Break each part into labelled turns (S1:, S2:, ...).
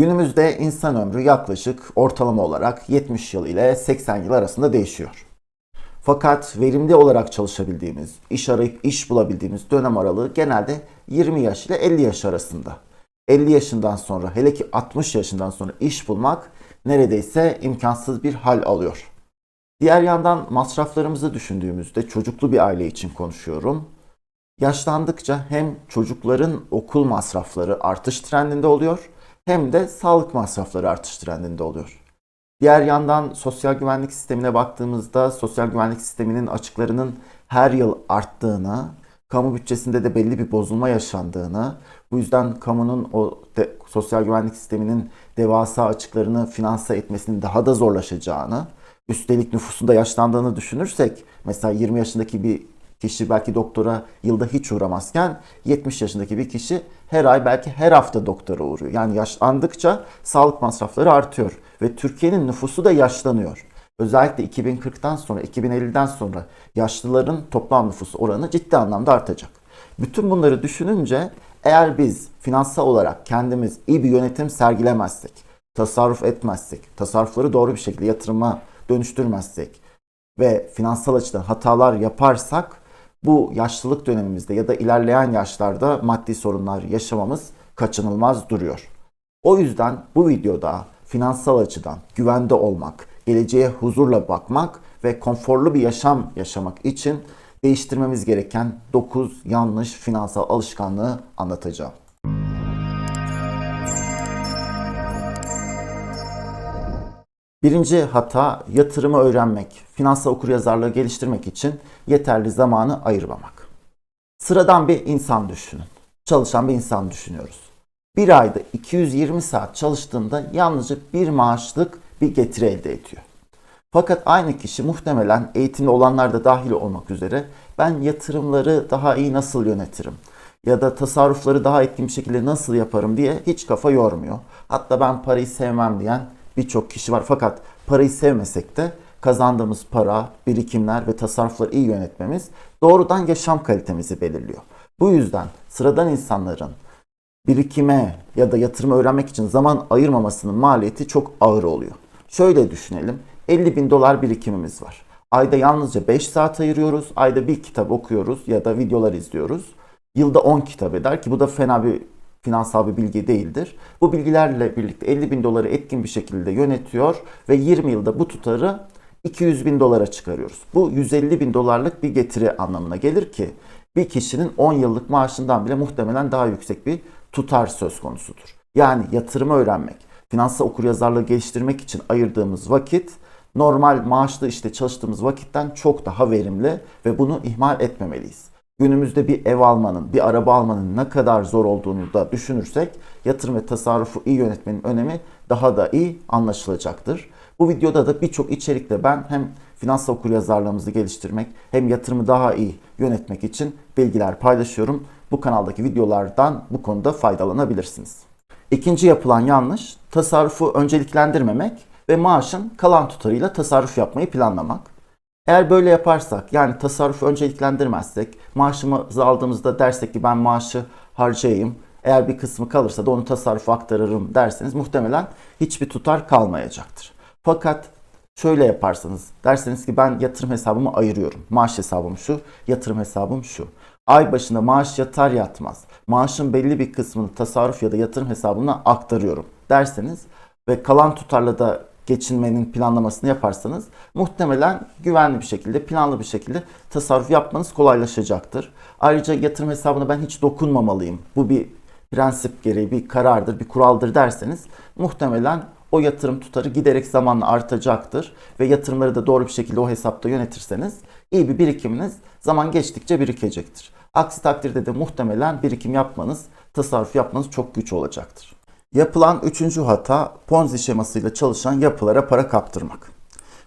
S1: Günümüzde insan ömrü yaklaşık ortalama olarak 70 yıl ile 80 yıl arasında değişiyor. Fakat verimli olarak çalışabildiğimiz, iş arayıp iş bulabildiğimiz dönem aralığı genelde 20 yaş ile 50 yaş arasında. 50 yaşından sonra hele ki 60 yaşından sonra iş bulmak neredeyse imkansız bir hal alıyor. Diğer yandan masraflarımızı düşündüğümüzde çocuklu bir aile için konuşuyorum. Yaşlandıkça hem çocukların okul masrafları artış trendinde oluyor hem de sağlık masrafları artış trendinde oluyor. Diğer yandan sosyal güvenlik sistemine baktığımızda sosyal güvenlik sisteminin açıklarının her yıl arttığını, kamu bütçesinde de belli bir bozulma yaşandığını, bu yüzden kamunun o de, sosyal güvenlik sisteminin devasa açıklarını finanse etmesinin daha da zorlaşacağını, üstelik nüfusun da yaşlandığını düşünürsek, mesela 20 yaşındaki bir kişi belki doktora yılda hiç uğramazken 70 yaşındaki bir kişi her ay belki her hafta doktora uğruyor. Yani yaşlandıkça sağlık masrafları artıyor ve Türkiye'nin nüfusu da yaşlanıyor. Özellikle 2040'tan sonra 2050'den sonra yaşlıların toplam nüfusu oranı ciddi anlamda artacak. Bütün bunları düşününce eğer biz finansal olarak kendimiz iyi bir yönetim sergilemezsek, tasarruf etmezsek, tasarrufları doğru bir şekilde yatırıma dönüştürmezsek ve finansal açıdan hatalar yaparsak bu yaşlılık dönemimizde ya da ilerleyen yaşlarda maddi sorunlar yaşamamız kaçınılmaz duruyor. O yüzden bu videoda finansal açıdan güvende olmak, geleceğe huzurla bakmak ve konforlu bir yaşam yaşamak için değiştirmemiz gereken 9 yanlış finansal alışkanlığı anlatacağım. Birinci hata yatırımı öğrenmek, finansal okuryazarlığı geliştirmek için yeterli zamanı ayırmamak. Sıradan bir insan düşünün. Çalışan bir insan düşünüyoruz. Bir ayda 220 saat çalıştığında yalnızca bir maaşlık bir getiri elde ediyor. Fakat aynı kişi muhtemelen eğitimli olanlar da dahil olmak üzere ben yatırımları daha iyi nasıl yönetirim ya da tasarrufları daha etkin bir şekilde nasıl yaparım diye hiç kafa yormuyor. Hatta ben parayı sevmem diyen birçok kişi var. Fakat parayı sevmesek de kazandığımız para, birikimler ve tasarrufları iyi yönetmemiz doğrudan yaşam kalitemizi belirliyor. Bu yüzden sıradan insanların birikime ya da yatırımı öğrenmek için zaman ayırmamasının maliyeti çok ağır oluyor. Şöyle düşünelim. 50 bin dolar birikimimiz var. Ayda yalnızca 5 saat ayırıyoruz. Ayda bir kitap okuyoruz ya da videolar izliyoruz. Yılda 10 kitap eder ki bu da fena bir finansal bir bilgi değildir. Bu bilgilerle birlikte 50 bin doları etkin bir şekilde yönetiyor ve 20 yılda bu tutarı 200 bin dolara çıkarıyoruz. Bu 150 bin dolarlık bir getiri anlamına gelir ki bir kişinin 10 yıllık maaşından bile muhtemelen daha yüksek bir tutar söz konusudur. Yani yatırımı öğrenmek, finansal okuryazarlığı geliştirmek için ayırdığımız vakit normal maaşlı işte çalıştığımız vakitten çok daha verimli ve bunu ihmal etmemeliyiz. Günümüzde bir ev almanın, bir araba almanın ne kadar zor olduğunu da düşünürsek yatırım ve tasarrufu iyi yönetmenin önemi daha da iyi anlaşılacaktır. Bu videoda da birçok içerikle ben hem finansal okuryazarlığımızı geliştirmek hem yatırımı daha iyi yönetmek için bilgiler paylaşıyorum. Bu kanaldaki videolardan bu konuda faydalanabilirsiniz. İkinci yapılan yanlış tasarrufu önceliklendirmemek ve maaşın kalan tutarıyla tasarruf yapmayı planlamak. Eğer böyle yaparsak yani tasarrufu önceliklendirmezsek maaşımızı aldığımızda dersek ki ben maaşı harcayayım eğer bir kısmı kalırsa da onu tasarrufa aktarırım derseniz muhtemelen hiçbir tutar kalmayacaktır. Fakat şöyle yaparsanız derseniz ki ben yatırım hesabımı ayırıyorum. Maaş hesabım şu, yatırım hesabım şu. Ay başında maaş yatar yatmaz. Maaşın belli bir kısmını tasarruf ya da yatırım hesabına aktarıyorum derseniz ve kalan tutarla da geçinmenin planlamasını yaparsanız muhtemelen güvenli bir şekilde, planlı bir şekilde tasarruf yapmanız kolaylaşacaktır. Ayrıca yatırım hesabına ben hiç dokunmamalıyım. Bu bir prensip gereği bir karardır, bir kuraldır derseniz muhtemelen o yatırım tutarı giderek zamanla artacaktır ve yatırımları da doğru bir şekilde o hesapta yönetirseniz iyi bir birikiminiz zaman geçtikçe birikecektir. Aksi takdirde de muhtemelen birikim yapmanız, tasarruf yapmanız çok güç olacaktır. Yapılan üçüncü hata Ponzi şemasıyla çalışan yapılara para kaptırmak.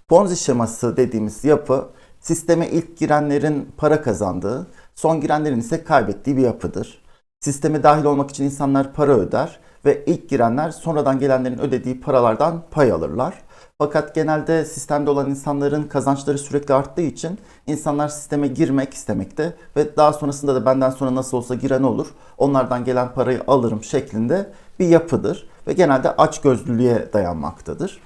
S1: Ponzi şeması dediğimiz yapı sisteme ilk girenlerin para kazandığı, son girenlerin ise kaybettiği bir yapıdır. Sisteme dahil olmak için insanlar para öder ve ilk girenler sonradan gelenlerin ödediği paralardan pay alırlar. Fakat genelde sistemde olan insanların kazançları sürekli arttığı için insanlar sisteme girmek istemekte ve daha sonrasında da benden sonra nasıl olsa giren olur, onlardan gelen parayı alırım şeklinde bir yapıdır ve genelde açgözlülüğe dayanmaktadır.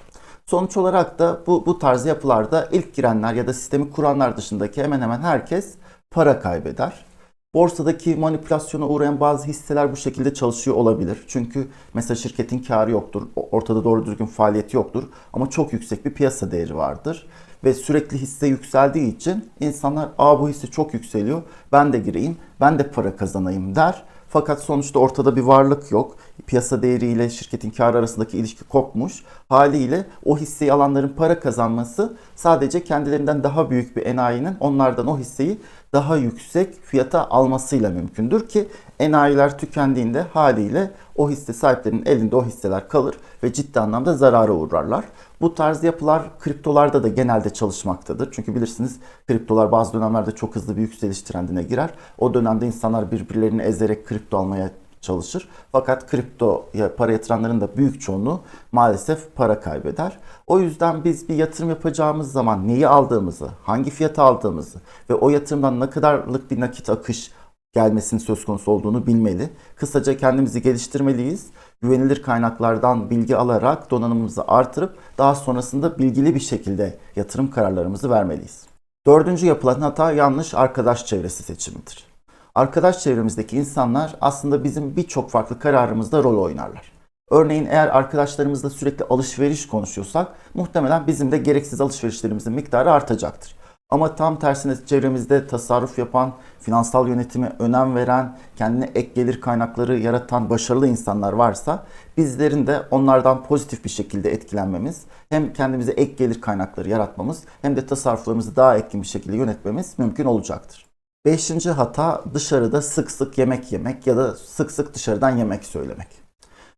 S1: Sonuç olarak da bu, bu tarz yapılarda ilk girenler ya da sistemi kuranlar dışındaki hemen hemen herkes para kaybeder. Borsadaki manipülasyona uğrayan bazı hisseler bu şekilde çalışıyor olabilir. Çünkü mesela şirketin karı yoktur, ortada doğru düzgün faaliyeti yoktur ama çok yüksek bir piyasa değeri vardır. Ve sürekli hisse yükseldiği için insanlar aa bu hisse çok yükseliyor ben de gireyim ben de para kazanayım der. Fakat sonuçta ortada bir varlık yok. Piyasa değeriyle şirketin karı arasındaki ilişki kopmuş. Haliyle o hisseyi alanların para kazanması sadece kendilerinden daha büyük bir enayinin onlardan o hisseyi daha yüksek fiyata almasıyla mümkündür ki enayiler tükendiğinde haliyle o hisse sahiplerinin elinde o hisseler kalır ve ciddi anlamda zarara uğrarlar. Bu tarz yapılar kriptolarda da genelde çalışmaktadır. Çünkü bilirsiniz kriptolar bazı dönemlerde çok hızlı bir yükseliş trendine girer. O dönemde insanlar birbirlerini ezerek kripto almaya çalışır. Fakat kripto para yatıranların da büyük çoğunluğu maalesef para kaybeder. O yüzden biz bir yatırım yapacağımız zaman neyi aldığımızı, hangi fiyata aldığımızı ve o yatırımdan ne kadarlık bir nakit akış gelmesinin söz konusu olduğunu bilmeli. Kısaca kendimizi geliştirmeliyiz. Güvenilir kaynaklardan bilgi alarak donanımımızı artırıp daha sonrasında bilgili bir şekilde yatırım kararlarımızı vermeliyiz. Dördüncü yapılan hata yanlış arkadaş çevresi seçimidir. Arkadaş çevremizdeki insanlar aslında bizim birçok farklı kararımızda rol oynarlar. Örneğin eğer arkadaşlarımızla sürekli alışveriş konuşuyorsak muhtemelen bizim de gereksiz alışverişlerimizin miktarı artacaktır. Ama tam tersine çevremizde tasarruf yapan, finansal yönetime önem veren, kendine ek gelir kaynakları yaratan başarılı insanlar varsa bizlerin de onlardan pozitif bir şekilde etkilenmemiz, hem kendimize ek gelir kaynakları yaratmamız hem de tasarruflarımızı daha etkin bir şekilde yönetmemiz mümkün olacaktır. Beşinci hata dışarıda sık sık yemek yemek ya da sık sık dışarıdan yemek söylemek.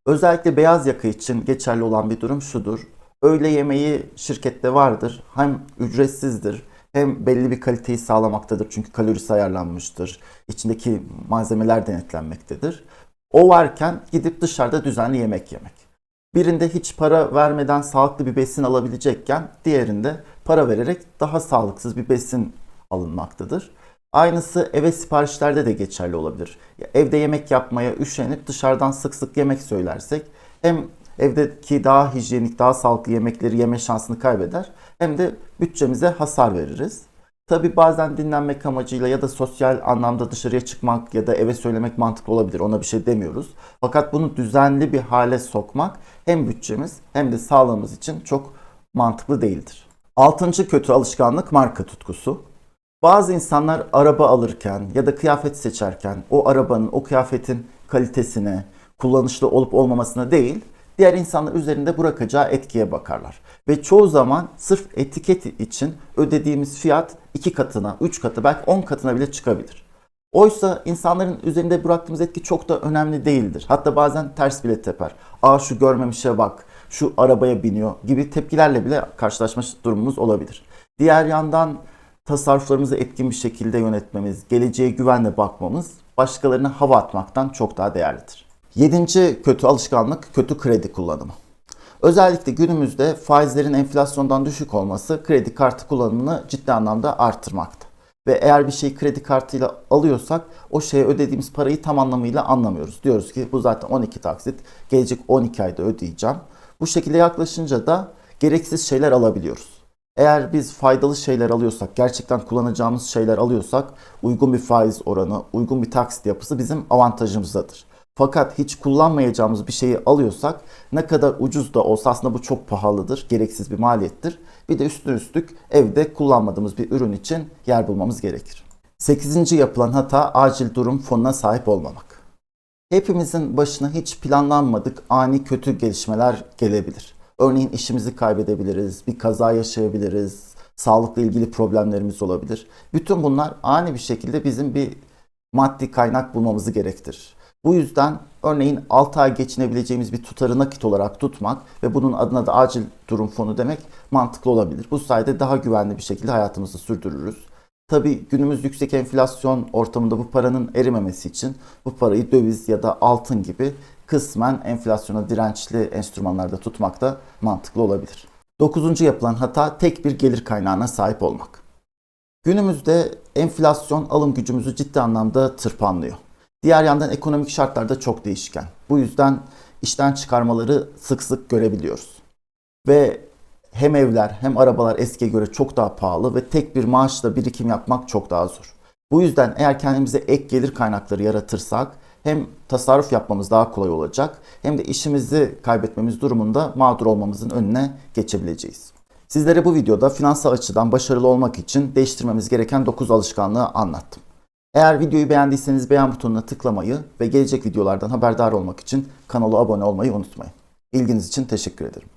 S1: Özellikle beyaz yaka için geçerli olan bir durum şudur. Öğle yemeği şirkette vardır. Hem ücretsizdir hem belli bir kaliteyi sağlamaktadır. Çünkü kalorisi ayarlanmıştır. İçindeki malzemeler denetlenmektedir. O varken gidip dışarıda düzenli yemek yemek. Birinde hiç para vermeden sağlıklı bir besin alabilecekken diğerinde para vererek daha sağlıksız bir besin alınmaktadır. Aynısı eve siparişlerde de geçerli olabilir. Evde yemek yapmaya üşenip dışarıdan sık sık yemek söylersek hem evdeki daha hijyenik, daha sağlıklı yemekleri yeme şansını kaybeder hem de bütçemize hasar veririz. Tabi bazen dinlenmek amacıyla ya da sosyal anlamda dışarıya çıkmak ya da eve söylemek mantıklı olabilir. Ona bir şey demiyoruz. Fakat bunu düzenli bir hale sokmak hem bütçemiz hem de sağlığımız için çok mantıklı değildir. Altıncı kötü alışkanlık marka tutkusu. Bazı insanlar araba alırken ya da kıyafet seçerken o arabanın, o kıyafetin kalitesine, kullanışlı olup olmamasına değil, diğer insanlar üzerinde bırakacağı etkiye bakarlar. Ve çoğu zaman sırf etiket için ödediğimiz fiyat iki katına, üç katı, belki on katına bile çıkabilir. Oysa insanların üzerinde bıraktığımız etki çok da önemli değildir. Hatta bazen ters bile teper. Aa şu görmemişe bak, şu arabaya biniyor gibi tepkilerle bile karşılaşma durumumuz olabilir. Diğer yandan tasarruflarımızı etkin bir şekilde yönetmemiz, geleceğe güvenle bakmamız başkalarına hava atmaktan çok daha değerlidir. Yedinci kötü alışkanlık kötü kredi kullanımı. Özellikle günümüzde faizlerin enflasyondan düşük olması kredi kartı kullanımını ciddi anlamda artırmakta. Ve eğer bir şeyi kredi kartıyla alıyorsak o şeye ödediğimiz parayı tam anlamıyla anlamıyoruz. Diyoruz ki bu zaten 12 taksit, gelecek 12 ayda ödeyeceğim. Bu şekilde yaklaşınca da gereksiz şeyler alabiliyoruz. Eğer biz faydalı şeyler alıyorsak, gerçekten kullanacağımız şeyler alıyorsak uygun bir faiz oranı, uygun bir taksit yapısı bizim avantajımızdadır. Fakat hiç kullanmayacağımız bir şeyi alıyorsak ne kadar ucuz da olsa aslında bu çok pahalıdır, gereksiz bir maliyettir. Bir de üstüne üstlük evde kullanmadığımız bir ürün için yer bulmamız gerekir. Sekizinci yapılan hata acil durum fonuna sahip olmamak. Hepimizin başına hiç planlanmadık ani kötü gelişmeler gelebilir. Örneğin işimizi kaybedebiliriz, bir kaza yaşayabiliriz, sağlıkla ilgili problemlerimiz olabilir. Bütün bunlar ani bir şekilde bizim bir maddi kaynak bulmamızı gerektirir. Bu yüzden örneğin 6 ay geçinebileceğimiz bir tutarı nakit olarak tutmak ve bunun adına da acil durum fonu demek mantıklı olabilir. Bu sayede daha güvenli bir şekilde hayatımızı sürdürürüz. Tabi günümüz yüksek enflasyon ortamında bu paranın erimemesi için bu parayı döviz ya da altın gibi kısmen enflasyona dirençli enstrümanlarda tutmak da mantıklı olabilir. Dokuzuncu yapılan hata tek bir gelir kaynağına sahip olmak. Günümüzde enflasyon alım gücümüzü ciddi anlamda tırpanlıyor. Diğer yandan ekonomik şartlar da çok değişken. Bu yüzden işten çıkarmaları sık sık görebiliyoruz. Ve hem evler hem arabalar eskiye göre çok daha pahalı ve tek bir maaşla birikim yapmak çok daha zor. Bu yüzden eğer kendimize ek gelir kaynakları yaratırsak hem tasarruf yapmamız daha kolay olacak hem de işimizi kaybetmemiz durumunda mağdur olmamızın önüne geçebileceğiz. Sizlere bu videoda finansal açıdan başarılı olmak için değiştirmemiz gereken 9 alışkanlığı anlattım. Eğer videoyu beğendiyseniz beğen butonuna tıklamayı ve gelecek videolardan haberdar olmak için kanala abone olmayı unutmayın. İlginiz için teşekkür ederim.